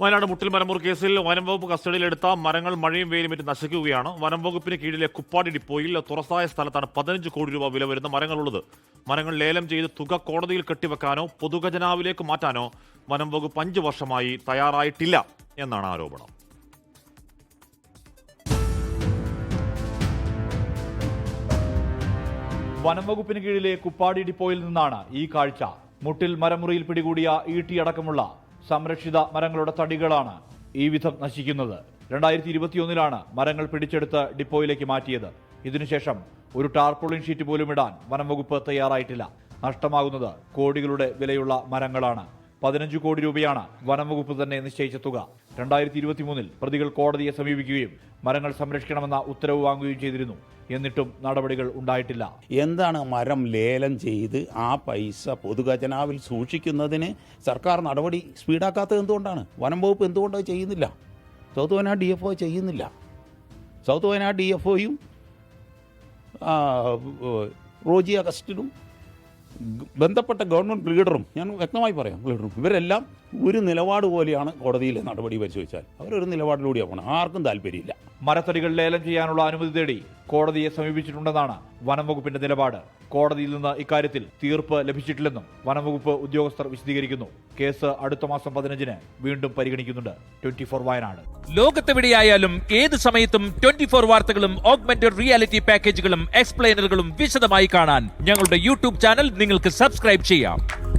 വയനാട് മുട്ടിൽ മരമുർ കേസിൽ വനം വകുപ്പ് കസ്റ്റഡിയിലെടുത്ത മരങ്ങൾ മഴയും വെയിലുമേറ്റ് നശിക്കുകയാണ്. വനം വകുപ്പിന് കീഴിലെ കുപ്പാടി ഡിപ്പോയിൽ തുറസായ സ്ഥലത്താണ് പതിനഞ്ച് കോടി രൂപ വില വരുന്ന മരങ്ങളുള്ളത്. മരങ്ങൾ ലേലം ചെയ്ത് തുക കോടതിയിൽ കെട്ടിവെക്കാനോ പൊതുഖജനാവിലേക്ക് മാറ്റാനോ വനം വകുപ്പ് അഞ്ച് വർഷമായി തയ്യാറായിട്ടില്ല എന്നാണ് ആരോപണം. വനംവകുപ്പിന് കീഴിലെ കുപ്പാടി ഡിപ്പോയിൽ നിന്നാണ് ഈ കാഴ്ച. മുട്ടിൽ മരമുറിയിൽ പിടികൂടിയ ഈട്ടി അടക്കമുള്ള സംരക്ഷിത മരങ്ങളുടെ തടികളാണ് ഈ വിധം നശിക്കുന്നത്. രണ്ടായിരത്തി ഇരുപത്തിയൊന്നിലാണ് മരങ്ങൾ പിടിച്ചെടുത്ത് ഡിപ്പോയിലേക്ക് മാറ്റിയത്. ഇതിനുശേഷം ഒരു ടാർപോളിൻ ഷീറ്റ് പോലും ഇടാൻ വനംവകുപ്പ് തയ്യാറായിട്ടില്ല. നഷ്ടമാകുന്നത് കോടികളുടെ വിലയുള്ള മരങ്ങളാണ്. പതിനഞ്ച് കോടി രൂപയാണ് വനംവകുപ്പ് തന്നെ നിശ്ചയിച്ച തുക. രണ്ടായിരത്തി ഇരുപത്തി മൂന്നിൽ പ്രതികൾ കോടതിയെ സമീപിക്കുകയും മരങ്ങൾ സംരക്ഷിക്കണമെന്ന ഉത്തരവ് വാങ്ങുകയും ചെയ്തിരുന്നു. എന്നിട്ടും നടപടികൾ ഉണ്ടായിട്ടില്ല. എന്താണ് മരം ലേലം ചെയ്ത് ആ പൈസ പൊതുഖജനാവിൽ സൂക്ഷിക്കുന്നതിന് സർക്കാർ നടപടി സ്പീഡാക്കാത്തത് എന്തുകൊണ്ടാണ്? വനം വകുപ്പ് ചെയ്യുന്നില്ല? South Wayanad D F O ചെയ്യുന്നില്ല. സൗത്ത് വയനാട് ഡി എഫ് ഒയും റോജി അഗസ്റ്റിനും ബന്ധപ്പെട്ട ഗവൺമെന്റ് ലീഡറും ഞാൻ വ്യക്തമായി പറയാം ലീഡറും ഇവരെല്ലാം ഒരു നിലപാട് പോലെയാണ് കോടതിയിലെ നടപടി പരിശോധിച്ചാൽ. അവരൊരു നിലപാടിലൂടെയാണ് പോകണം ആർക്കും താല്പര്യമില്ല. മരത്തടികൾ ലേലം ചെയ്യാനുള്ള അനുമതി തേടി കോടതിയെ സമീപിച്ചിട്ടുണ്ടെന്നാണ് വനംവകുപ്പിന്റെ നിലപാട്. കോടതിയിൽ നിന്ന് ഇക്കാര്യത്തിൽ തീർപ്പ് ലഭിച്ചിട്ടില്ലെന്നും വനംവകുപ്പ് ഉദ്യോഗസ്ഥർ വിശദീകരിക്കുന്നു. കേസ് അടുത്ത മാസം പതിനഞ്ചിന് വീണ്ടും പരിഗണിക്കുന്നുണ്ട്. Twenty four Wayanad. ലോകത്തെവിടെയായാലും ഏത് സമയത്തും ട്വന്റി ഫോർ വാർത്തകളും ഓഗ്മെന്റഡ് റിയാലിറ്റി പാക്കേജുകളും എക്സ്പ്ലെയിനറുകളും വിശദമായി കാണാൻ ഞങ്ങളുടെ യൂട്യൂബ് ചാനൽ നിങ്ങൾക്ക് സബ്സ്ക്രൈബ് ചെയ്യാം.